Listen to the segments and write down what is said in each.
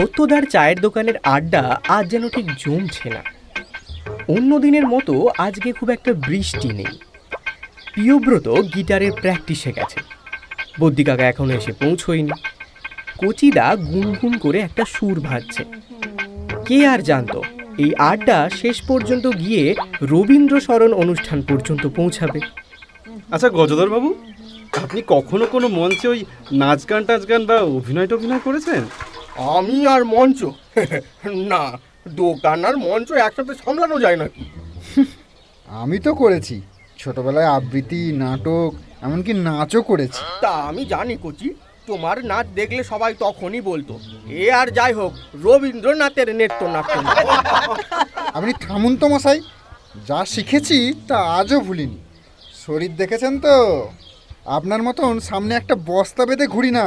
সত্যদার চায়ের দোকানের আড্ডা আজ যেন ঠিক জমছে না। অন্য দিনের মতো আজকে খুব একটা বৃষ্টি নেই। প্রিয়ব্রত গিটারের প্র্যাকটিসে গেছে। বদ্যি কাকা এখনও এসে পৌঁছয়নি। কচিদা গুনগুন করে একটা সুর ভাজছে। কে আর জানতো, এই আড্ডা শেষ পর্যন্ত গিয়ে রবীন্দ্র স্মরণ অনুষ্ঠান পর্যন্ত পৌঁছাবে। আচ্ছা গজধর বাবু, আপনি কখনো কোনো মঞ্চে ওই নাচ গান, টাচ গান বা অভিনয় টভিনয় করেছেন? আমি আর মঞ্চ? না দোকান আর মঞ্চ একসাথে সামলানো যায় না। আমি তো করেছি। ছোটবেলায় আবৃত্তি নাটক এমনকি নাচও করেছি। তা আমি জানি কচি তোমার নাচ দেখলে সবাই তখনই বলতো এ আর যাই হোক রবীন্দ্রনাথের নৃত্য নাট্য আপনি থামুন তো মশাই যা শিখেছি তা আজও ভুলিনি। শরীর দেখেছেন তো? আপনার মতন সামনে একটা বস্তা বেঁধে ঘুরি না।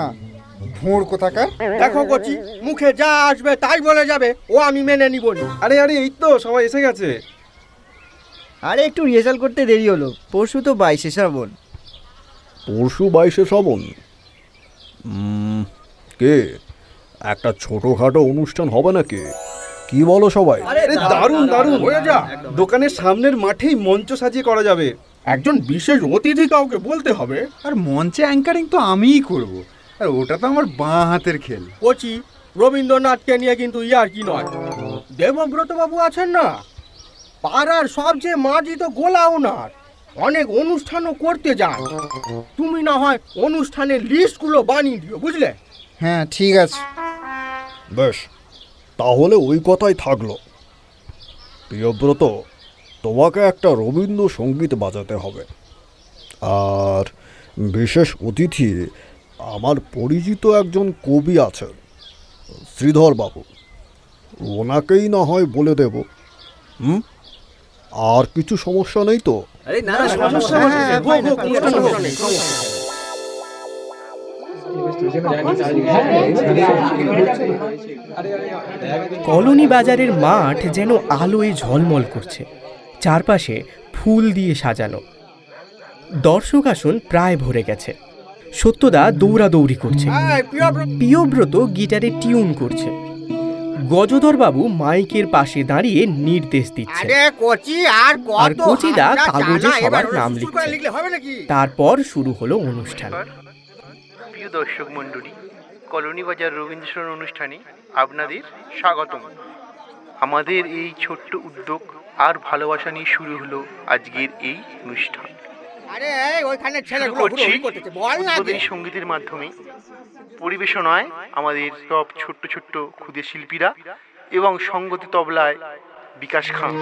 ভোঁড় কোথাকার? দেখো কচি মুখে যা আসবে তাই বলে যাবে ও আমি মেনে নিব আরে আরে এই তো সবাই এসে গেছে। আরে একটু রিহার্সাল করতে দেরি হলো। পরশু তো বাইশে শ্রাবণ। পরশু বাইশে শ্রাবণ? কে? একটা ছোটোখাটো অনুষ্ঠান হবে নাকি? কি বলো সবাই? আরে দারুণ দারুণ। হয়ে যা। দোকানের সামনের মাঠেই মঞ্চ সাজিয়ে করা যাবে। একজন বিশেষ অতিথি কাউকে বলতে হবে। আর মঞ্চে অ্যাঙ্কারিং তো আমিই করব। আর ওটা তো আমার বাঁ হাতের খেল। কচি রবীন্দ্রনাথকে নিয়ে কিন্তু ইয়ার কি নয়। দেবব্রত বাবু আছেন না? পাড়ার সবচেয়ে মার্জিত গোলা ওনার অনেক অনুষ্ঠানও করতে যান। তুমি না হয় অনুষ্ঠানের লিস্টগুলো বানিয়ে দিও বুঝলে? হ্যাঁ ঠিক আছে। বেশ তাহলে ওই কথাই থাকল। প্রিয়ব্রত তোমাকে একটা রবীন্দ্র সংগীত বাজাতে হবে। আর বিশেষ অতিথি আমার পরিচিত একজন কবি আছেন শ্রীধর বাবু ওনাকেই না হয় বলে দেব। হুম? আর কিছু সমস্যা নেই তো? কলোনি বাজারের মাঠ যেন আলোয় ঝলমল করছে। চারপাশে ফুল দিয়ে সাজানো। দর্শক আসন প্রায় ভরে গেছে। সত্যদা দৌড়াদৌড়ি করছে। প্রিয়ব্রত গিটারে টিউন করছে। গজধর বাবু মাইকের পাশে দাঁড়িয়ে নির্দেশ দিচ্ছে। আর আর কচিদা কাগজে সবার নাম লিখছে। তারপর শুরু হলো অনুষ্ঠান। প্রিয় দর্শক মণ্ডলী কলোনি বাজার রবীন্দ্রসরণ অনুষ্ঠানে আপনাদের স্বাগতম। আমাদের এই ছোট্ট উদ্যোগ আর ভালোবাসা নিয়ে শুরু হলো আজকের এই অনুষ্ঠান। আরে ওইখানে ছেলেগুলো করতেছে বল না সঙ্গীতের মাধ্যমে পরিবেশনায় আমাদের সব ছোট্ট ছোট্ট ক্ষুদে শিল্পীরা এবং সঙ্গতি তবলায় বিকাশ খান।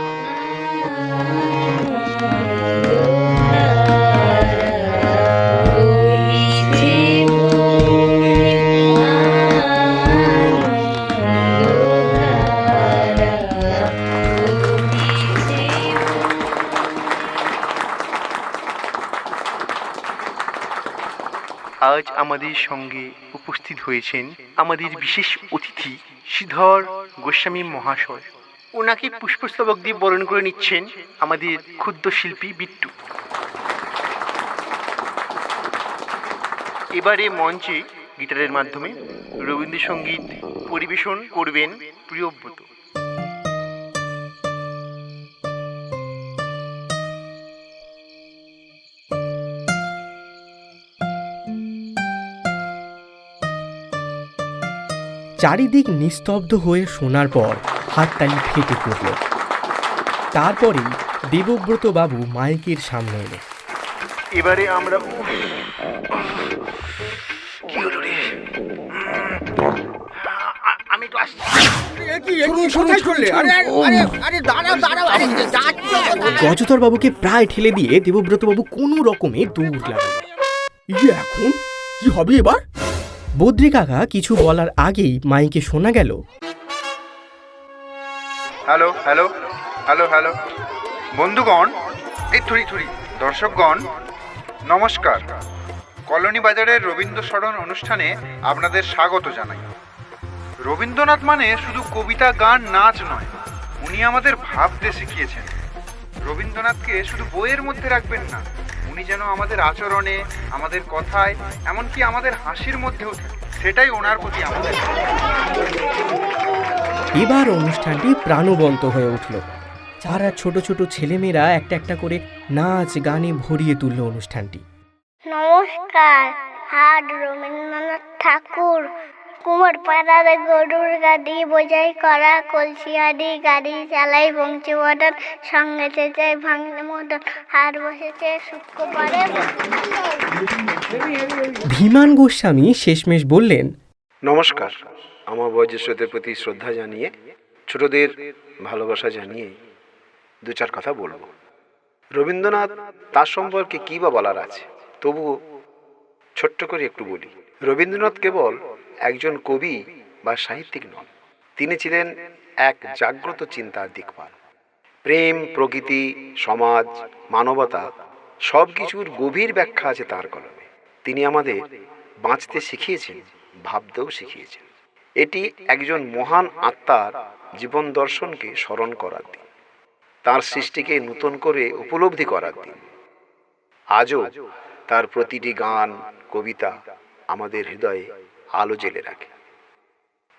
আমাদের সঙ্গে উপস্থিত হয়েছেন আমাদের বিশেষ অতিথি শ্রীধর গোস্বামী মহাশয়। ওনাকে পুষ্পস্তবক দিয়ে বরণ করে নিচ্ছেন আমাদের ক্ষুদ্র শিল্পী বিট্টু। এবারে মঞ্চে গিটারের মাধ্যমে রবীন্দ্রসঙ্গীত পরিবেশন করবেন প্রিয়ব্রত। চারিদিক নিস্তব্ধ হয়ে শোনার পর হাততালি ফেটে পড়ল। তারপরেই দেবব্রত বাবু মাইকের সামনে এলো এবারে আমরা কি হলো রে? আ- আমি তো আসছি এ কি এ কি কোথায় চললে? আরে আরে আরে দাঁড়াও দাঁড়াও আরে যাচ্ছ। কোথায়? গজধর বাবুকে প্রায় ঠেলে দিয়ে দেবব্রত বাবু কোনো রকমে দৌড় লাগালো। ইয়ে এখন? কি হবে এবার? বদ্রি কাকা কিছু বলার আগেই মাইকে শোনা গেল। Hello hello hello hello. বন্ধুগণ, এই থুরি থুরি, দর্শকগণ, নমস্কার। কলোনি বাজারের রবীন্দ্র স্মরণ অনুষ্ঠানে আপনাদের স্বাগত জানাই। রবীন্দ্রনাথ মানে শুধু কবিতা, গান, নাচ নয়, উনি আমাদের ভাবতে শিখিয়েছেন। রবীন্দ্রনাথকে শুধু বইয়ের মধ্যে রাখবেন না উনি যেন আমাদের আচরণে আমাদের কথায় এমনকি আমাদের হাসির মধ্যেও থাকে। সেটাই ওনার প্রতি আমাদের এবার অনুষ্ঠানটি প্রাণবন্ত হয়ে উঠল। যারা ছোট ছোট ছেলেমেয়েরা একটা একটা করে নাচ গানে ভরিয়ে তুলল অনুষ্ঠানটি। নমস্কার হাট রবীন্দ্রনাথ ঠাকুর। কুমার পাড়ার গরুর গাড়ি বোঝাই করা কলসি কলসিয়ারি গাড়ি চালাই বংশী বদন সঙ্গে চেঁচাই ভাঙলে মদন হাট বসেছে শুক্রবারে ধীমান গোস্বামী শেষমেশ বললেন নমস্কার আমার বয়োজ্যেষ্ঠদের প্রতি শ্রদ্ধা জানিয়ে ছোটদের ভালোবাসা জানিয়ে দু চার কথা বলব। রবীন্দ্রনাথ তার সম্পর্কে কী বা বলার আছে? তবুও ছোট্ট করে একটু বলি। রবীন্দ্রনাথ কেবল একজন কবি বা সাহিত্যিক নন। তিনি ছিলেন এক জাগ্রত চিন্তার দিকপাল। প্রেম, প্রকৃতি, সমাজ, মানবতা সব কিছুর গভীর ব্যাখ্যা আছে তার কলমে। তিনি আমাদের বাঁচতে শিখিয়েছেন, ভাবতেও শিখিয়েছেন। এটি একজন মহান আত্মার জীবন দর্শনকে স্মরণ করার দিন। তার সৃষ্টিকে নূতন করে উপলব্ধি করার দিন। আজও তার প্রতিটি গান, কবিতা আমাদের হৃদয়ে আলো জেলে রাখে।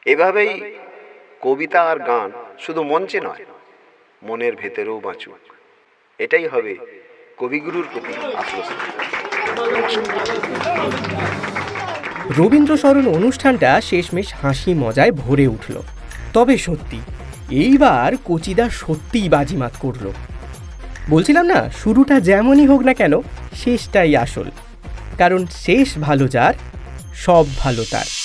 এভাবেই কবিতা আর গান শুধু মঞ্চে নয়, মনের ভেতরেও বাঁচুক। এটাই হবে কবিগুরুর প্রতি রবীন্দ্র স্মরণ অনুষ্ঠানটা শেষমেশ হাসি মজায় ভরে উঠল। তবে সত্যি, এইবার কচিদা সত্যিই বাজিমাত করল। বলছিলাম না, শুরুটা যেমনই হোক না কেন, শেষটাই আসল। কারণ শেষ ভালো যার সব ভালো তার।